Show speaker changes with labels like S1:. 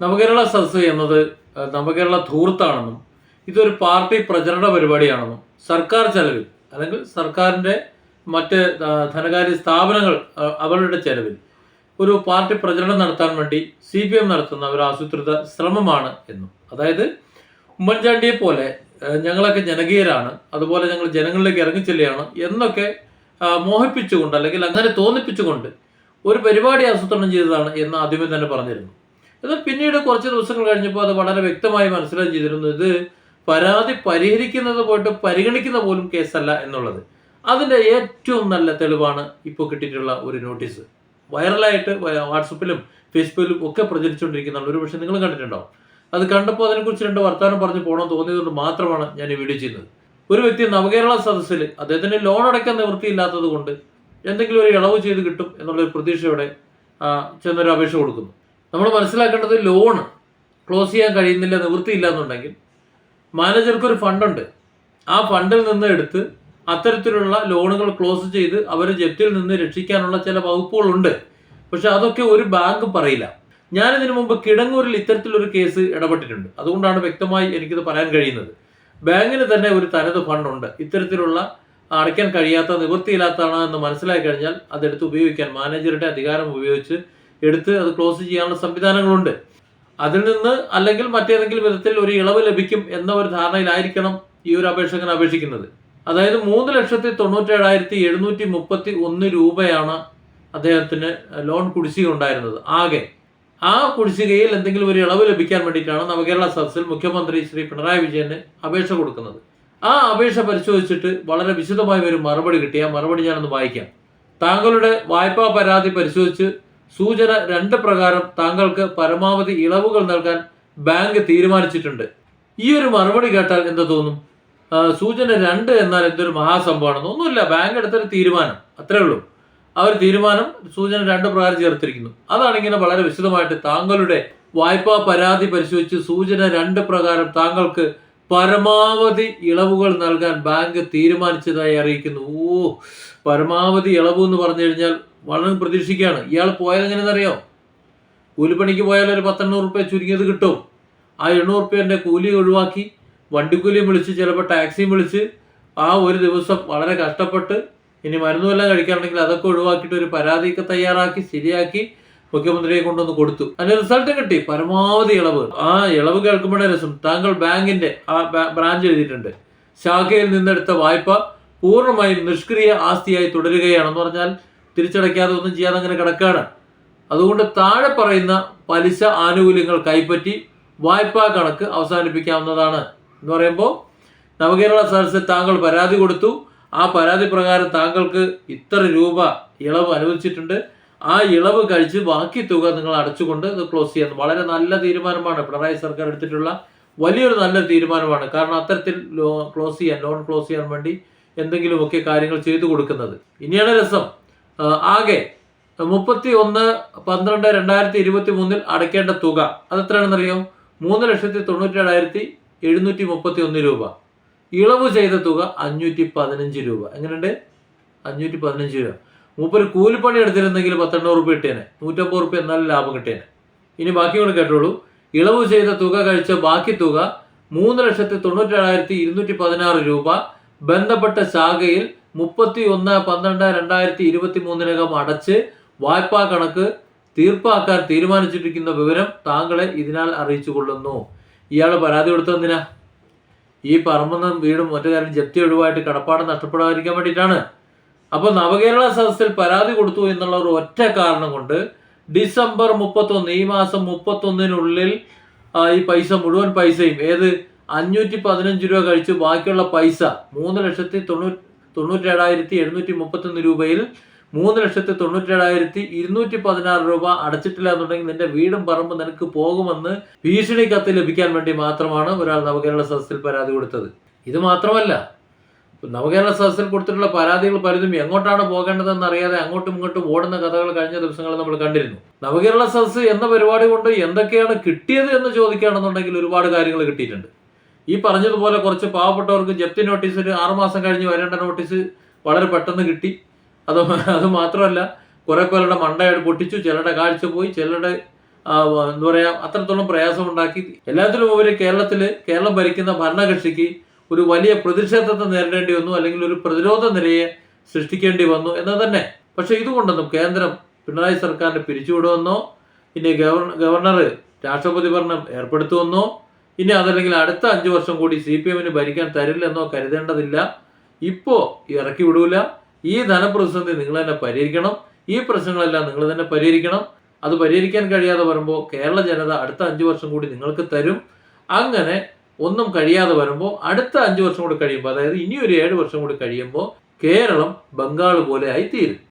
S1: നവകേരള സദസ് എന്നത് നവകേരള ധൂർത്താണെന്നും ഇതൊരു പാർട്ടി പ്രചരണ പരിപാടിയാണെന്നും സർക്കാർ ചെലവിൽ അല്ലെങ്കിൽ സർക്കാരിന്റെ മറ്റ് ധനകാര്യ സ്ഥാപനങ്ങൾ അവരുടെ ചെലവിൽ ഒരു പാർട്ടി പ്രചരണം നടത്താൻ വേണ്ടി സി പി എം നടത്തുന്ന ഒരു ആസൂത്രിത ശ്രമമാണ് എന്നും. അതായത് ഉമ്മൻചാണ്ടിയെ പോലെ ഞങ്ങളൊക്കെ ജനകീയരാണ് അതുപോലെ ഞങ്ങൾ ജനങ്ങളിലേക്ക് ഇറങ്ങിച്ചെല്ലുകയാണ് എന്നൊക്കെ മോഹിപ്പിച്ചുകൊണ്ട് അല്ലെങ്കിൽ അങ്ങനെ തോന്നിപ്പിച്ചുകൊണ്ട് ഒരു പരിപാടി ആസൂത്രണം ചെയ്തതാണ് എന്ന് ആദ്യമേ തന്നെ പറഞ്ഞിരുന്നു. എന്നാൽ പിന്നീട് കുറച്ച് ദിവസങ്ങൾ കഴിഞ്ഞപ്പോൾ അത് വളരെ വ്യക്തമായി മനസ്സിലാക്കി ചെയ്തിരുന്നു ഇത് പരാതി പരിഹരിക്കുന്നത് പോയിട്ട് പരിഗണിക്കുന്ന പോലും കേസല്ല എന്നുള്ളത്. അതിന്റെ ഏറ്റവും നല്ല തെളിവാണ് ഇപ്പോൾ കിട്ടിയിട്ടുള്ള ഒരു നോട്ടീസ്. വൈറലായിട്ട് വാട്സപ്പിലും ഫേസ്ബുക്കിലും ഒക്കെ പ്രചരിച്ചുകൊണ്ടിരിക്കുന്നുണ്ട്. ഒരു പക്ഷേ നിങ്ങൾ കണ്ടിട്ടുണ്ടാവും അത് കണ്ടപ്പോൾ അതിനെക്കുറിച്ച് രണ്ട് വർത്തമാനം പറഞ്ഞ് പോകണം തോന്നിയതുകൊണ്ട് മാത്രമാണ് ഞാൻ ഈ വീഡിയോ ചെയ്യുന്നത്. ഒരു വ്യക്തി നവകേരള സദസ്സിൽ അദ്ദേഹത്തിന് ലോൺ അടയ്ക്കാൻ നിവൃത്തിയില്ലാത്തത് കൊണ്ട് എന്തെങ്കിലും ഒരു ഇളവ് ചെയ്ത് കിട്ടും എന്നുള്ളൊരു പ്രതീക്ഷയോടെ ചെന്നൊരു അപേക്ഷ കൊടുക്കുന്നു. നമ്മൾ മനസ്സിലാക്കേണ്ടത് ലോൺ ക്ലോസ് ചെയ്യാൻ കഴിയുന്നില്ല നിവൃത്തിയില്ല എന്നുണ്ടെങ്കിൽ മാനേജർക്ക് ഒരു ഫണ്ടുണ്ട് ആ ഫണ്ടിൽ നിന്ന് എടുത്ത് അത്തരത്തിലുള്ള ലോണുകൾ ക്ലോസ് ചെയ്ത് അവർ ജപ്തിയിൽ നിന്ന് രക്ഷിക്കാനുള്ള ചില വകുപ്പുകളുണ്ട്. പക്ഷെ അതൊക്കെ ഒരു ബാങ്ക് പറയില്ല. ഞാൻ ഇതിനു മുമ്പ് കിടങ്ങൂരിൽ ഇത്തരത്തിലൊരു കേസ് ഇടപെട്ടിട്ടുണ്ട്. അതുകൊണ്ടാണ് വ്യക്തമായി എനിക്കിത് പറയാൻ കഴിയുന്നത്. ബാങ്കിന് തന്നെ ഒരു തനത് ഫണ്ടുണ്ട് ഇത്തരത്തിലുള്ള അടയ്ക്കാൻ കഴിയാത്ത നിവൃത്തിയില്ലാത്തതാണ് എന്ന് മനസ്സിലാക്കി കഴിഞ്ഞാൽ അതെടുത്ത് ഉപയോഗിക്കാൻ മാനേജറുടെ അധികാരം ഉപയോഗിച്ച് എടുത്ത് അത് ക്ലോസ് ചെയ്യാനുള്ള സംവിധാനങ്ങളുണ്ട്. അതിൽ നിന്ന് അല്ലെങ്കിൽ മറ്റേതെങ്കിലും വിധത്തിൽ ഒരു ഇളവ് ലഭിക്കും എന്ന ഒരു ധാരണയിലായിരിക്കണം ഈ ഒരു അപേക്ഷകൻ അപേക്ഷിക്കുന്നത്. അതായത് മൂന്ന് ലക്ഷത്തി തൊണ്ണൂറ്റേഴായിരത്തി എഴുന്നൂറ്റി മുപ്പത്തി ഒന്ന് രൂപയാണ് അദ്ദേഹത്തിന് ലോൺ കുടിശ്ശിക ഉണ്ടായിരുന്നത്. ആകെ. ആ കുടിശ്ശികയിൽ എന്തെങ്കിലും ഒരു ഇളവ് ലഭിക്കാൻ വേണ്ടിയിട്ടാണ് നവകേരള സദസ്സിൽ മുഖ്യമന്ത്രി ശ്രീ പിണറായി വിജയന് അപേക്ഷ കൊടുക്കുന്നത്. ആ അപേക്ഷ പരിശോധിച്ചിട്ട് വളരെ വിശദമായ ഒരു മറുപടി കിട്ടിയ മറുപടി ഞാനൊന്ന് വായിക്കാം. താങ്കളുടെ വായ്പാ പരാതി പരിശോധിച്ച് സൂചന രണ്ട് പ്രകാരം താങ്കൾക്ക് പരമാവധി ഇളവുകൾ നൽകാൻ ബാങ്ക് തീരുമാനിച്ചിട്ടുണ്ട്. ഈ ഒരു മറുപടി കേട്ടാൽ എന്താ തോന്നും? സൂചന രണ്ട് എന്നാൽ എന്തൊരു മഹാസംഭവമാണെന്ന് ഒന്നുമില്ല. ബാങ്ക് എടുത്തൊരു തീരുമാനം. അത്രേ ഉള്ളൂ. ആ ഒരു തീരുമാനം സൂചന രണ്ട് പ്രകാരം ചേർത്തിരിക്കുന്നു. അതാണ് ഇങ്ങനെ വളരെ വിശദമായിട്ട് താങ്കളുടെ വായ്പാ പരാതി പരിശോധിച്ച് സൂചന രണ്ട് പ്രകാരം താങ്കൾക്ക് പരമാവധി ഇളവുകൾ നൽകാൻ ബാങ്ക് തീരുമാനിച്ചതായി അറിയിക്കുന്നു. ഓ പരമാവധി ഇളവ് എന്ന് പറഞ്ഞു കഴിഞ്ഞാൽ വളരെ പ്രതീക്ഷിക്കുകയാണ്. ഇയാൾ പോയത് എങ്ങനെയെന്നറിയോ? കൂലിപ്പണിക്ക് പോയാൽ ഒരു പത്തെണ്ണൂറ് റുപ്യ ചുരുങ്ങിയത് കിട്ടും. ആ എണ്ണൂറ് റുപ്യന്റെ കൂലി ഒഴിവാക്കി വണ്ടിക്കൂലിയും വിളിച്ച് ചിലപ്പോൾ ടാക്സിയും വിളിച്ച് ആ ഒരു ദിവസം വളരെ കഷ്ടപ്പെട്ട് ഇനി മരുന്നുമെല്ലാം കഴിക്കാറുണ്ടെങ്കിൽ അതൊക്കെ ഒഴിവാക്കിയിട്ട് ഒരു പരാതിയൊക്കെ തയ്യാറാക്കി ശരിയാക്കി മുഖ്യമന്ത്രിയെ കൊണ്ടുവന്ന് കൊടുത്തു. അതിന് റിസൾട്ട് കിട്ടി. പരമാവധി ഇളവ്. ആ ഇളവ് കേൾക്കുമ്പോഴേ രസം. താങ്കൾ ബാങ്കിന്റെ ആ ബ്രാഞ്ച് എഴുതിയിട്ടുണ്ട്. ശാഖയിൽ നിന്നെടുത്ത വായ്പ പൂർണമായും നിഷ്ക്രിയ ആസ്തിയായി തുടരുകയാണെന്ന് പറഞ്ഞാൽ തിരിച്ചടയ്ക്കാതെ ഒന്നും ചെയ്യാതെ അങ്ങനെ കിടക്കുകയാണ് അതുകൊണ്ട് താഴെ പറയുന്ന പലിശ ആനുകൂല്യങ്ങൾ കൈപ്പറ്റി വായ്പാ കണക്ക് അവസാനിപ്പിക്കാവുന്നതാണ് എന്ന് പറയുമ്പോൾ നവകേരള സദസ്സിൽ താങ്കൾ പരാതി കൊടുത്തു. ആ പരാതി പ്രകാരം താങ്കൾക്ക് ഇത്ര രൂപ ഇളവ് അനുവദിച്ചിട്ടുണ്ട്. ആ ഇളവ് കഴിച്ച് ബാക്കി തുക നിങ്ങൾ അടച്ചുകൊണ്ട് ഇത് ക്ലോസ് ചെയ്യുന്നു വളരെ നല്ല തീരുമാനമാണ്. പിണറായി സർക്കാർ എടുത്തിട്ടുള്ള വലിയൊരു നല്ല തീരുമാനമാണ്. കാരണം അത്തരത്തിൽ ലോ ക്ലോസ് ചെയ്യാൻ ലോൺ ക്ലോസ് ചെയ്യാൻ വേണ്ടി എന്തെങ്കിലുമൊക്കെ കാര്യങ്ങൾ ചെയ്തു കൊടുക്കുന്നത്. ഇനിയാണ് രസം. ആകെ മുപ്പത്തി ഒന്ന് പന്ത്രണ്ട് രണ്ടായിരത്തി ഇരുപത്തി മൂന്നിൽ അടയ്ക്കേണ്ട തുക. അത് എത്രയാണെന്നറിയോ മൂന്ന് ലക്ഷത്തി തൊണ്ണൂറ്റി രണ്ടായിരത്തി എഴുന്നൂറ്റി മുപ്പത്തി ഒന്ന് രൂപ. ഇളവ് ചെയ്ത തുക അഞ്ഞൂറ്റി പതിനഞ്ച് രൂപ. എങ്ങനെയുണ്ട്? അഞ്ഞൂറ്റി പതിനഞ്ച് രൂപ. മൂപ്പര് കൂലിപ്പണി എടുത്തിരുന്നെങ്കിൽ പത്തെണ്ണൂറ് റുപ്യ കിട്ടിയേനെ. നൂറ്റമ്പത് റുപ്യ എന്നാലും ലാഭം കിട്ടിയേനെ. ഇനി ബാക്കി കൂടെ കേട്ടോളൂ. ഇളവ് ചെയ്ത തുക കഴിച്ച ബാക്കി തുക മൂന്ന് ലക്ഷത്തി തൊണ്ണൂറ്റി തൊണ്ണൂറ്റേഴായിരത്തി ഇരുന്നൂറ്റി പതിനാറ് രൂപ. ബന്ധപ്പെട്ട ശാഖയിൽ മുപ്പത്തി ഒന്ന് പന്ത്രണ്ട് രണ്ടായിരത്തി ഇരുപത്തി മൂന്നിനകം അടച്ച് വായ്പാ കണക്ക് തീർപ്പാക്കാൻ തീരുമാനിച്ചിരിക്കുന്ന വിവരം താങ്കളെ ഇതിനാൽ അറിയിച്ചു കൊള്ളുന്നു. ഇയാൾ പരാതി കൊടുത്തതെന്തിനാ ഈ പറമ്പെന്നും വീടും മറ്റു കാര്യം ജപ്തി ഒഴിവായിട്ട് കടപ്പാടം നഷ്ടപ്പെടാതിരിക്കാൻ വേണ്ടിയിട്ടാണ്. അപ്പോൾ നവകേരള സദസ്സിൽ പരാതി കൊടുത്തു എന്നുള്ള ഒരു ഒറ്റ കാരണം കൊണ്ട് ഡിസംബർ മുപ്പത്തൊന്ന് ഈ മാസം മുപ്പത്തൊന്നിനുള്ളിൽ ഈ പൈസ മുഴുവൻ പൈസയും ഏത്? അഞ്ഞൂറ്റി പതിനഞ്ച് രൂപ കഴിച്ച് ബാക്കിയുള്ള പൈസ മൂന്ന് ലക്ഷത്തി തൊണ്ണൂറ്റി തൊണ്ണൂറ്റേഴായിരത്തി എഴുന്നൂറ്റി മുപ്പത്തൊന്ന് രൂപയിൽ മൂന്ന് ലക്ഷത്തി തൊണ്ണൂറ്റേഴായിരത്തി ഇരുന്നൂറ്റി പതിനാറ് രൂപ അടച്ചിട്ടില്ല എന്നുണ്ടെങ്കിൽ നിന്റെ വീടും പറമ്പും നിനക്ക് പോകുമെന്ന് ഭീഷണി കത്ത് ലഭിക്കാൻ വേണ്ടി മാത്രമാണ് ഒരാൾ നവകേരള സദസ്സിൽ പരാതി കൊടുത്തത്. ഇത് മാത്രമല്ല നവകേരള സദസ്സിൽ കൊടുത്തിട്ടുള്ള പരാതികൾ പലതും എങ്ങോട്ടാണ് പോകേണ്ടതെന്ന് അറിയാതെ അങ്ങോട്ടും ഇങ്ങോട്ടും ഓടുന്ന കഥകൾ കഴിഞ്ഞ ദിവസങ്ങളിൽ നമ്മൾ കണ്ടിരുന്നു. നവകേരള സദസ്സ് എന്ന പരിപാടി കൊണ്ട് എന്തൊക്കെയാണ് കിട്ടിയത് എന്ന് ചോദിക്കുകയാണെന്നുണ്ടെങ്കിൽ ഒരുപാട് കാര്യങ്ങൾ കിട്ടിയിട്ടുണ്ട്. ഈ പറഞ്ഞതുപോലെ കുറച്ച് പാവപ്പെട്ടവർക്ക് ജപ്തി നോട്ടീസ് ഒരു ആറുമാസം കഴിഞ്ഞ് വരേണ്ട നോട്ടീസ് വളരെ പെട്ടെന്ന് കിട്ടി. അത് അത് മാത്രമല്ല കുറെ പേരുടെ മണ്ടയായിട്ട് പൊട്ടിച്ചു ചിലരുടെ കാഴ്ച പോയി ചിലരുടെ എന്താ പറയുക അത്രത്തോളം പ്രയാസമുണ്ടാക്കി. എല്ലാത്തിലും ഉപരി കേരളത്തിൽ കേരളം ഭരിക്കുന്ന ഭരണകക്ഷിക്ക് ഒരു വലിയ പ്രതിഷേധത്തെ നേരിടേണ്ടി വന്നു അല്ലെങ്കിൽ ഒരു പ്രതിരോധ നിലയെ സൃഷ്ടിക്കേണ്ടി വന്നു എന്ന് തന്നെ. പക്ഷെ ഇതുകൊണ്ടൊന്നും കേന്ദ്രം പിണറായി സർക്കാരിനെ പിരിച്ചുവിടുമെന്നോ ഇനി ഗവർണർ ഗവർണർ രാഷ്ട്രപതി ഭരണം ഏർപ്പെടുത്തുമെന്നോ ഇനി അതല്ലെങ്കിൽ അടുത്ത അഞ്ചു വർഷം കൂടി സി പി എമ്മിന് ഭരിക്കാൻ തരില്ലെന്നോ കരുതേണ്ടതില്ല. ഇപ്പോൾ ഇറക്കി വിടൂല. ഈ ധനപ്രതിസന്ധി നിങ്ങൾ തന്നെ പരിഹരിക്കണം. ഈ പ്രശ്നങ്ങളെല്ലാം നിങ്ങൾ തന്നെ പരിഹരിക്കണം. അത് പരിഹരിക്കാൻ കഴിയാതെ വരുമ്പോൾ കേരള ജനത അടുത്ത അഞ്ചു വർഷം കൂടി നിങ്ങൾക്ക് തരും. അങ്ങനെ ഒന്നും കഴിയാതെ വരുമ്പോൾ അടുത്ത അഞ്ചു വർഷം കൂടി കഴിയുമ്പോൾ അതായത് ഇനി ഒരു ഏഴ് വർഷം കൂടി കഴിയുമ്പോൾ കേരളം ബംഗാൾ പോലെ ആയി തീരും